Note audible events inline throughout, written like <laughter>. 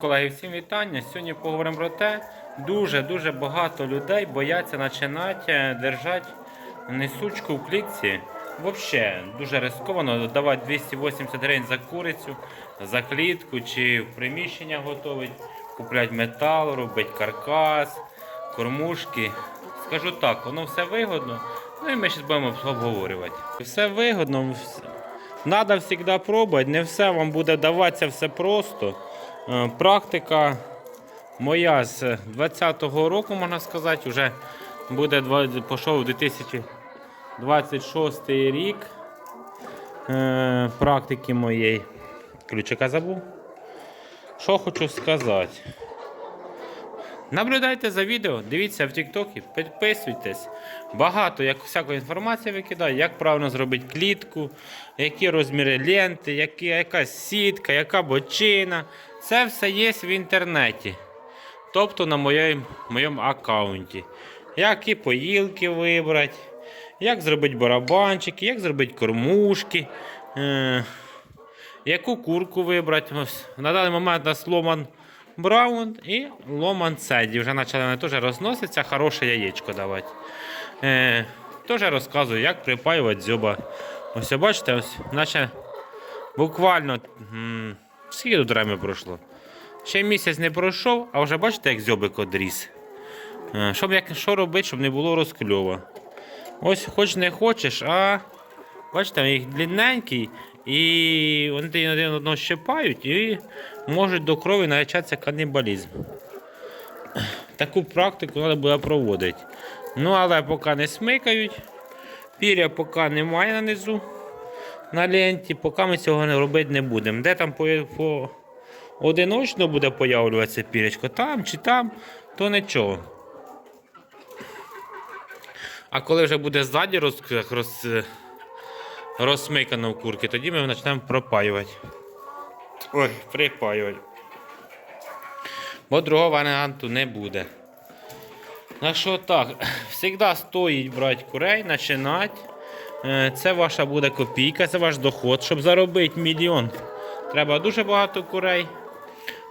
Колеги, всім вітання. Сьогодні поговоримо про те, дуже-дуже багато людей бояться починати держати несучку в клітці. Взагалі, дуже ризиковано давати 280 гривень за курицю, за клітку чи в приміщення готовить, купляти метал, робити каркас, кормушки. Скажу так, воно все вигодно. Ну і ми зараз будемо обговорювати. Все вигодно, Надо завжди пробувати, не все вам буде даватися все просто. Е, Практика моя з 20-го року, можна сказати, вже буде пішов 2026 рік е, практики моєї. Ключика забув. Що хочу сказати. Наблюдайте за відео, дивіться в Тіктокі, підписуйтесь. Багато як всякої інформації викидаю, як правильно зробити клітку, які розміри ленти, які, яка сітка, яка бочина. Це все є в інтернеті. Тобто на моєму, аккаунті. Які поїлки вибрати, як зробити барабанчики, як зробити кормушки. Е- яку курку вибрати. На даний момент у нас Ломан Браун і Ломан Седі. Вже почали вони теж розноситься, хороше яєчко давати. Е, теж розказую, як припаювати дзьоба. Ось бачите, ось, наче буквально скільки тут время пройшло. Ще місяць не пройшов, а вже бачите, як дзьобик одріс. Е, щоб як, що робити, щоб не було розкльова. Ось хоч не хочеш, а бачите, їх длинненький, і вони один одного щипають і можуть до крові навчатися канібалізм. Таку практику треба буде проводити. Ну, але поки не смикають, піря поки немає на низу на ленті, поки ми цього не робити не будемо. Де там по, по одиночно буде появлюватися пірячко, там чи там, то нічого. А коли вже буде ззаді роз, роз, розсмикано в курки, тоді ми почнемо пропаювати. Ой, припаювати. Бо другого варіанту не буде. Так що так, завжди стоїть брати курей, починати. Е, Це ваша буде копійка, це ваш доход. Щоб заробити мільйон, треба дуже багато курей.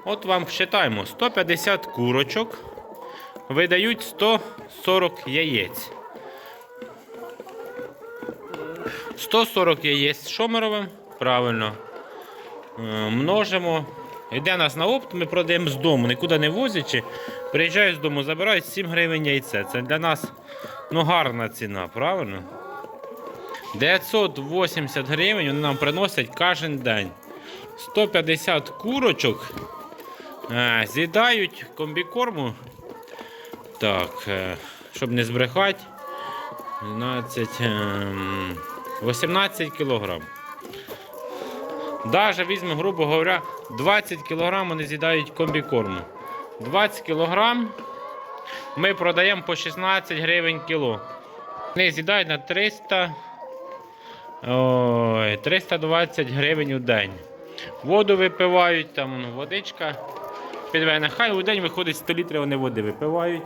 От вам вважаємо, 150 курочок видають 140 яєць. 140 яєць. Що ми? Правильно. Е, Множимо. Йде нас на опт, ми продаємо з дому, нікуди не возячи. Приїжджають з дому, забирають 7 гривень яйце. Це для нас ну, гарна ціна, правильно? 980 гривень вони нам приносять кожен день. 150 курочок е, з'їдають комбікорму. Так, е, щоб не збрехати. 12, ем, 18 кілограм. Даже візьмемо, грубо говоря, 20 кг вони з'їдають комбікорму. 20 кг ми продаємо по 16 гривень кіло. Вони з'їдають на 300, ой, 320 гривень у день. Воду випивають, там ну, водичка підведена. Хай у день виходить 100 літрів вони води випивають.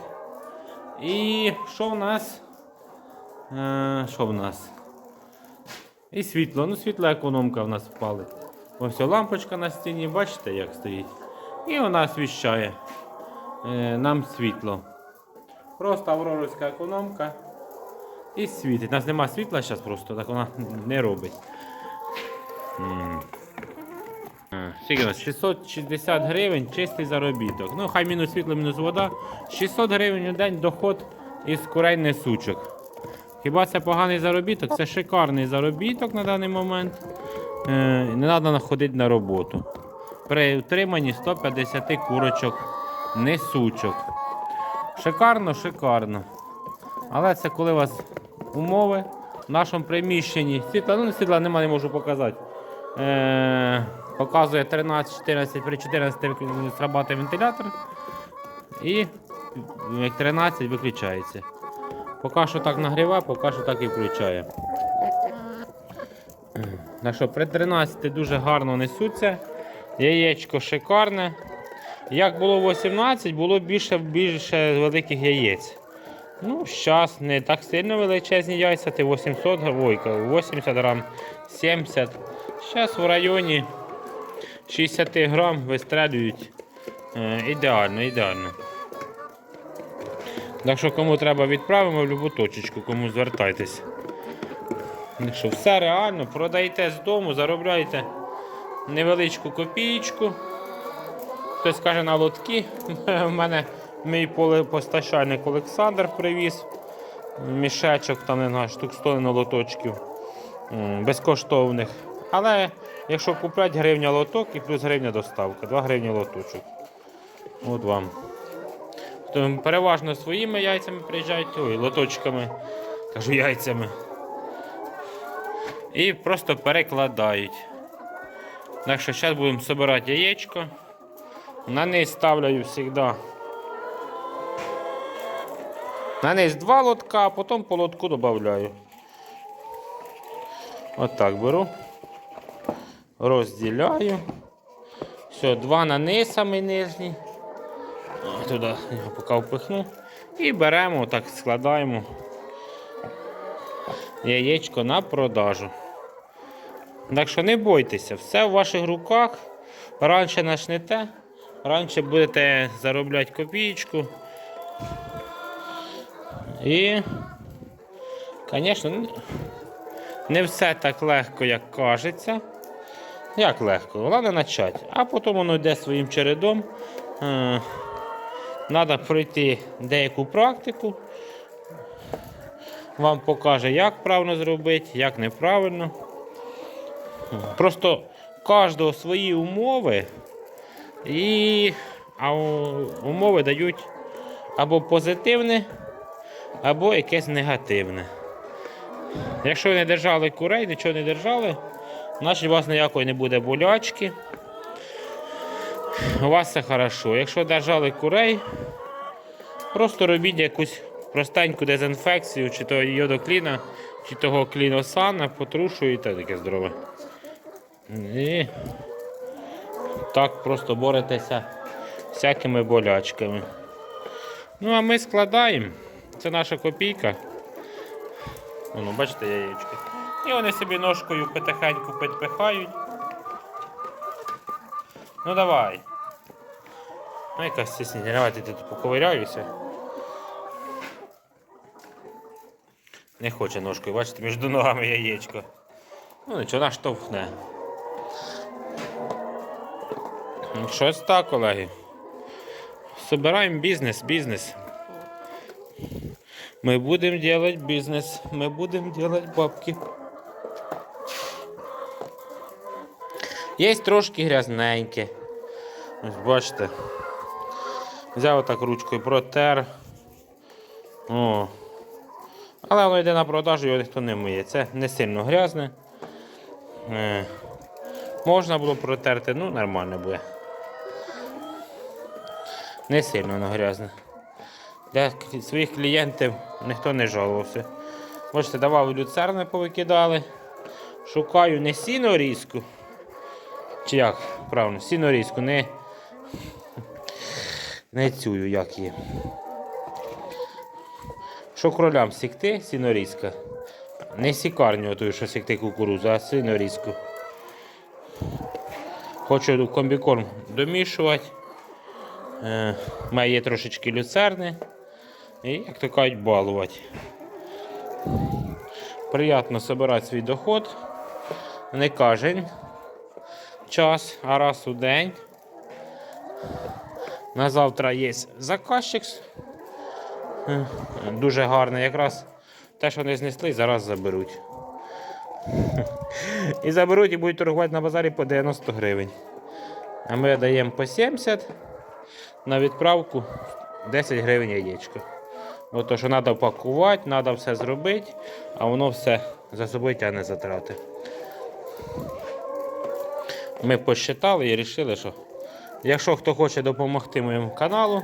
І що в нас? Е, що в нас? І світло. Ну, світла економка в нас впали. Ось лампочка на стіні, бачите, як стоїть. І вона освіщає е, нам світло. Просто авроровська економка. І світить. У нас нема світла зараз просто, так вона не робить. М. Е, Скільки у нас? 660 гривень чистий заробіток. Ну, хай мінус світло, мінус вода. 600 гривень у день доход із курей несучок. Хіба це поганий заробіток? Це шикарний заробіток на даний момент. Е, не треба ходити на роботу. При утриманні 150 курочок несучок. Шикарно, шикарно. Але це коли у вас умови в нашому приміщенні. Світла, ну світла немає, не можу показати. Е, показує 13-14, при 14 срабатує вентилятор. І як 13 виключається. Поки що так нагріває, поки що так і включає. Так що при 13 дуже гарно несуться. Яєчко шикарне. Як було 18, було більше більше великих яєць. Ну, зараз не так сильно величезні яйця, ти 800 ой, 80 грам, 70. Зараз в районі 60 грам вистрелюють Е, ідеально, ідеально. Так що кому треба відправимо в любу точечку, кому звертайтесь. Так що все реально, продаєте з дому, заробляєте невеличку копійку. Хтось каже на лотки. <laughs> У мене мій полепостачальник Олександр привіз мішечок, там не штук 100 на лоточків безкоштовних. Але якщо купляти гривня лоток і плюс гривня доставка, 2 гривні лоточок. От вам. То переважно своїми яйцями приїжджають, ой, лоточками, кажу яйцями. І просто перекладають. Так що зараз будемо збирати яєчко. На низ ставлю завжди. На низ два лотка, а потім по лотку додаю. Отак беру. Розділяю. Все, два на низ, самий нижній. Туди я поки впихну. І беремо, так складаємо яєчко на продажу. Так що не бойтеся, все в ваших руках. Раніше начнете, раніше будете заробляти копійку. І, звісно, не- все так легко, як кажеться. Як легко, головне почати. А потім воно йде своїм чередом. Треба пройти деяку практику. Вам покаже, як правильно зробити, як неправильно. Просто кожного свої умови. І а умови дають або позитивне, або якесь негативне. Якщо ви не держали курей, нічого не держали, значить у вас ніякої не буде болячки. У вас все хорошо. Якщо держали курей, просто робіть якусь простеньку дезінфекцію, чи то йодокліна, чи того кліносана, потрушуєте таке здорове. І так просто боретеся з всякими болячками. Ну, а ми складаємо. Це наша копійка. Воно, бачите, яєчки. І вони собі ножкою потихеньку підпихають. Ну давай. Ну якась стісність, давайте тут поковиряюся. Не хоче ножкою, бачите, між ногами яєчко. Ну нічого, наштовхне. Ну, Щось так, колеги. Собираємо бізнес, бізнес. Ми будемо робити бізнес, ми будемо робити бабки. Є трошки грязненьке. Ось бачите. Взяв отак ручкою протер. О. Але воно йде на продажу, його ніхто не миє. Це не сильно грязне. Е. Можна було протерти, ну нормально буде. Не сильно воно грязне. Для своїх клієнтів ніхто не жалувався. Бачите, давали люцерни повикидали. Шукаю не сінорізку. Чи як? Правильно, сінорізку, не. Не цю, як її. Що кролям сікти, сінорізка. Не сікарню, ту, що сікти кукурузу, а сінорізку. Хочу комбікорм домішувати. Е, має є трошечки люцерни. І, як то кажуть, балувати. Приємно збирати свій доход. Не кожен час, а раз у день. На завтра є заказчик. Дуже гарний. Якраз те, що не знесли, зараз заберуть. І заберуть і будуть торгувати на базарі по 90 гривень. А ми даємо по 70 на відправку 10 гривень яєчко. Бо то, що треба пакувати, треба все зробити, а воно все за собою тягне затрати. Ми посчитали і вирішили, що якщо хто хоче допомогти моєму каналу,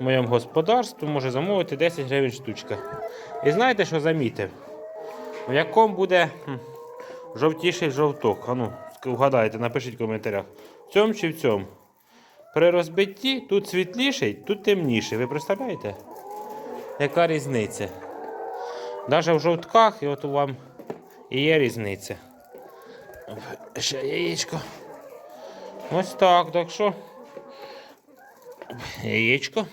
моєму господарству, може замовити 10 гривень штучка. І знаєте, що замітив? В якому буде жовтіший жовток? Ану, вгадайте, напишіть в коментарях. В цьому чи в цьому? При розбитті тут світліший, тут темніший. Ви представляєте? Яка різниця? Навіть в жовтках, і от у вам і є різниця. Ще яєчко. Ось так, так що яєчко.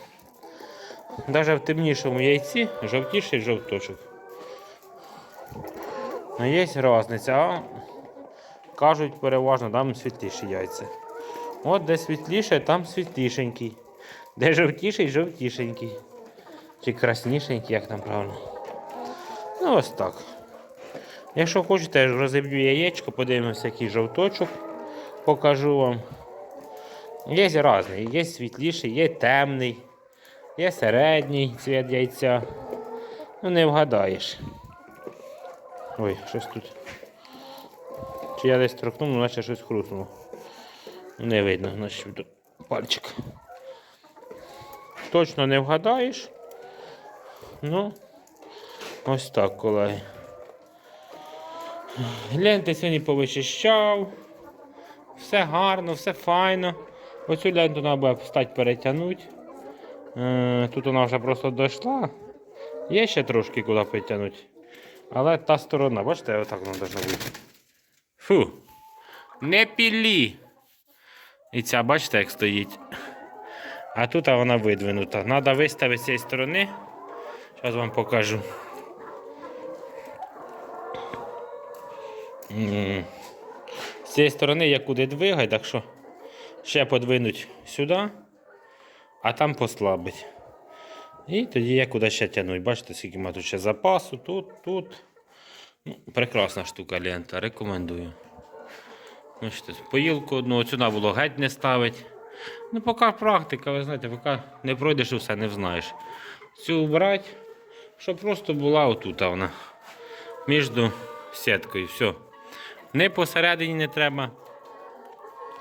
Навіть в темнішому яйці жовтіший жовточок. Ну, є різниця, а кажуть переважно там світліші яйця. От де світліше, там світлішенький. Де жовтіший, жовтішенький. Чи краснішенький, як там правильно. Ну ось так. Якщо хочете, я розіб'ю яєчко, подивимося, який жовточок. Покажу вам. Є різний, є світліший, є темний, є середній цвіт яйця. Ну не вгадаєш. Ой, щось тут. Чи я десь торкнув, ну, наче щось хрустнуло. Не видно, значить пальчик. Точно не вгадаєш. Ну, ось так, колеги. Ленти сьогодні повичищав. Все гарно, все файно. Оцю ленту треба буде встати перетягнути. Е, Тут вона вже просто дійшла. Є ще трошки куди підтягнути. Але та сторона, бачите, отак вона должна бути. Фу. Не пілі. І ця, бачите, як стоїть. А тут вона видвинута. Треба виставити з цієї сторони. Зараз вам покажу. З цієї сторони я куди двигаю, так що ще подвинуть сюди, а там послабить. І тоді я куди ще тягнуть. Бачите, скільки має тут ще запасу, тут, тут. Ну, прекрасна штука лента, рекомендую. Бачите, поїлку одну сюди було геть не ставить. Ну, поки практика, ви знаєте, поки не пройдеш і все, не знаєш. Цю брати, щоб просто була отут вона. Між сіткою. Все. Не посередині не треба.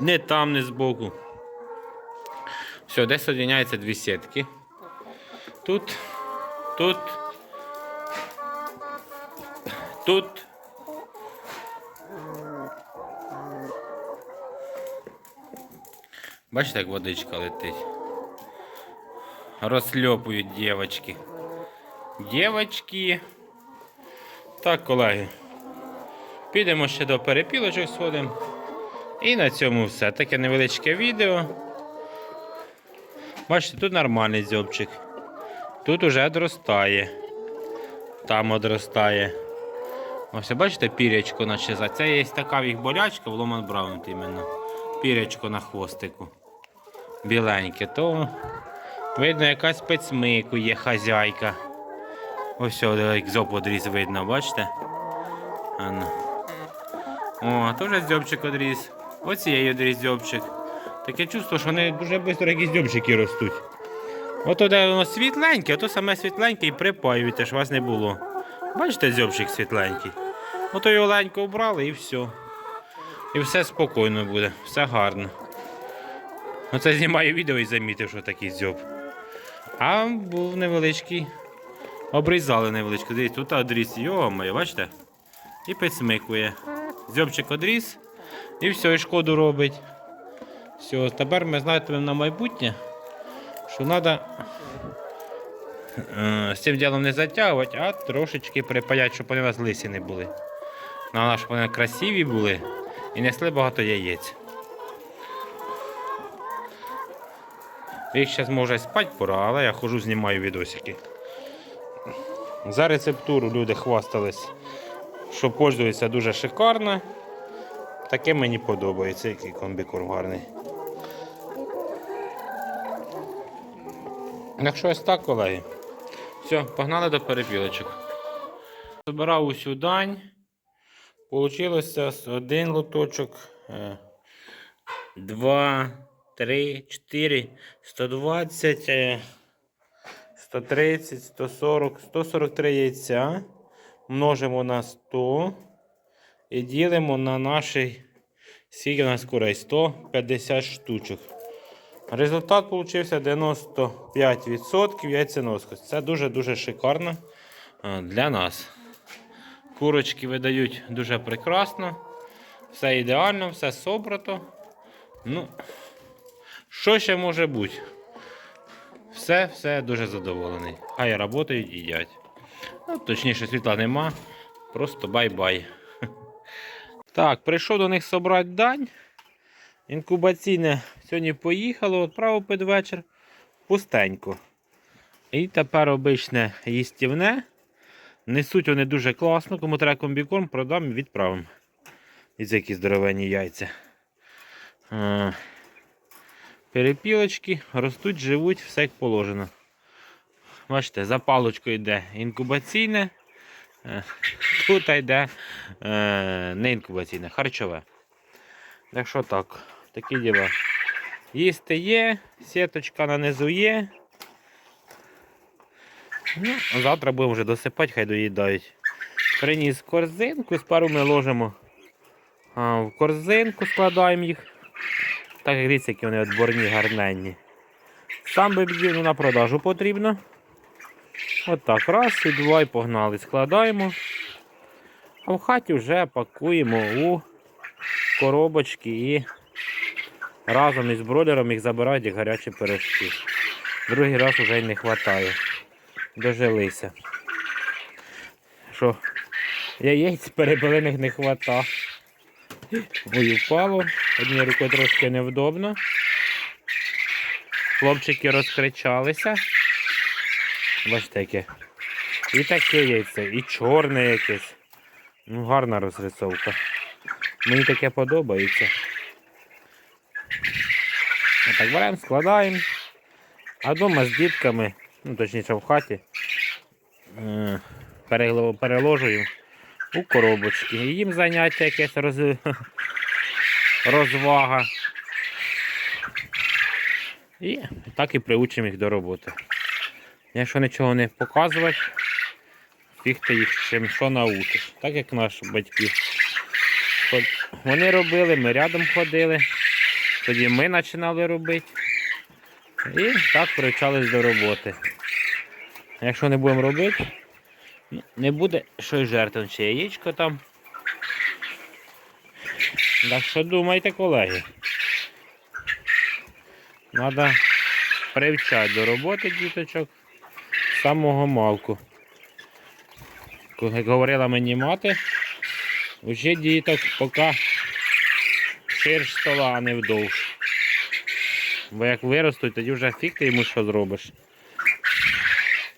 Не там, не збоку. Все, де соєдиняються дві сітки. Тут, тут, тут. Бачите, як водичка летить. Розсльопують дівчатки. Дівчатки. Так, колеги. Підемо ще до перепілочок сходимо. І на цьому все. Таке невеличке відео. Бачите, тут нормальний дзьобчик. Тут уже одростає. Там одростає. Ось, бачите, пірячко наче за. Це є така їх болячка в Ломан Браун іменно. Пірячко на хвостику. Біленьке. То видно, якась спецмикує хазяйка. Ось як зоб одріз видно, бачите? Ану. О, теж дзьобчик одріз. Оцієї одріз дзьобчик. Таке чувство, що вони дуже швидко якісь дзьобчики ростуть. Ото де воно світленьке, ото саме світленьке і припаюється, ж вас не було. Бачите, дзьобчик світленький. Ото його ленько обрали і все. І все спокійно буде, все гарно. Оце знімаю відео і замітив, що такий дзьоб. А був невеличкий. Обрізали невеличко. Дивіться, тут одріз, йо-моє, бачите? І підсмикує. Дзьобчик одріз і все, і шкоду робить. Все, тепер ми знаємо на майбутнє, що треба з цим ділом не затягувати, а трошечки припаяти, щоб вони у нас лисі не були. Треба, щоб вони красиві були і несли багато яєць. Їх зараз може спати пора, але я хожу, знімаю відосики. За рецептуру люди хвастались, що пользується дуже шикарно. Таке мені подобається, який комбікорм гарний. Якщо ось так, колеги. Все, погнали до перепілочок. Збирав усю дань. Получилося один лоточок, е, два, три, чотири, 120, е, 130, 140, 143 яйця. Множимо на 100 і ділимо на наші, скільки у нас курей, 150 штучок. Результат получився 95% яйценоскості. Це дуже-дуже шикарно е, для нас. Курочки видають дуже прекрасно. Все ідеально, все собрато. Ну, що ще може бути? Все, все дуже задоволений. Хай працюють і їдять. Ну, точніше, світла нема. Просто бай-бай. <laughs> Так, прийшов до них собрати дань. Інкубаційне сьогодні поїхало, відправив під вечір. пустенько. І тепер обичне їстівне. Несуть вони дуже класно, кому треба комбікорм, продам і відправимо. Із які здоровенні яйця. Перепілочки ростуть, живуть, все як положено. Бачите, за паличкою йде інкубаційне, е, тут йде е, не інкубаційне, харчове. Так що так, такі діла. Їсти є, сіточка на низу є. Ну, завтра будемо вже досипати, хай доїдають. Приніс корзинку, з пару ми ложимо в корзинку, складаємо їх. Так як які вони відборні, гарненні. Сам би ну, на продажу потрібно. Отак, раз і два і погнали. Складаємо. А в хаті вже пакуємо у коробочки і разом із бройлером їх забирають як гарячі пирожки. Другий раз вже й не вистачає. Дожилися. Що? Яєць перепелених не хвата. Ой, впало. Однією рукою трошки невдобно. Хлопчики розкричалися. Бачите, яке. І таке яйце, і чорне якесь. Ну, гарна розрисовка. Мені таке подобається. Отак беремо, складаємо. А вдома з дітками, ну точніше в хаті, е, перело- переложуємо у коробочки. Їм заняття якесь роз... розвага. І так і приучимо їх до роботи. Якщо нічого не показувати, фіг ти їх чим що научиш. Так як наші батьки. Вони робили, ми рядом ходили, тоді ми починали робити. І так привчались до роботи. Якщо не будемо робити, не буде щось жертвен, чи яєчко там. Так що думайте, колеги. Треба привчати до роботи діточок з самого малку. Як говорила мені мати, учи діток поки ширш стола, а не вдовж. Бо як виростуть, тоді вже фіг ти йому що зробиш.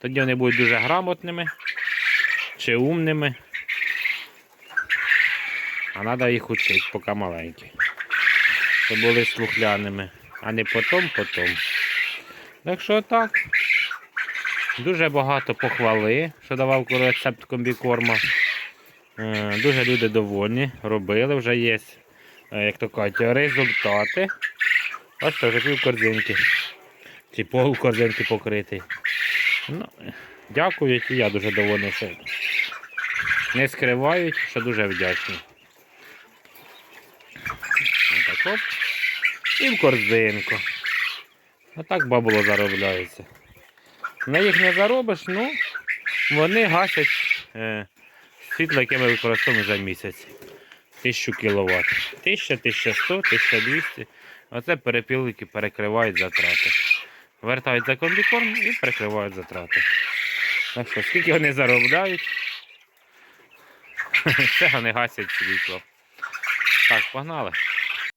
Тоді вони будуть дуже грамотними чи умними. А треба їх учити, поки маленькі. Щоб були слухляними, а не потом, потом. Так що так. Дуже багато похвали, що давав рецепт комбікорма. Е, Дуже люди довольні, робили, вже є, е, як то кажуть, результати. Ось це вже пів корзинки. Чи пол корзинки покритий. Ну, дякують і я дуже довольний, не скривають, що дуже вдячні. Отак оп. І в корзинку. Отак бабло заробляється. На їх не заробиш, ну вони гасять е, світло, яке ми використовуємо за місяць. 1000 кВт. 1000, 1100, 1200. Оце перепілки перекривають затрати. Вертають за комбікорм і перекривають затрати. Так що, скільки вони заробляють, <laughs> це вони гасять світло. Так, погнали.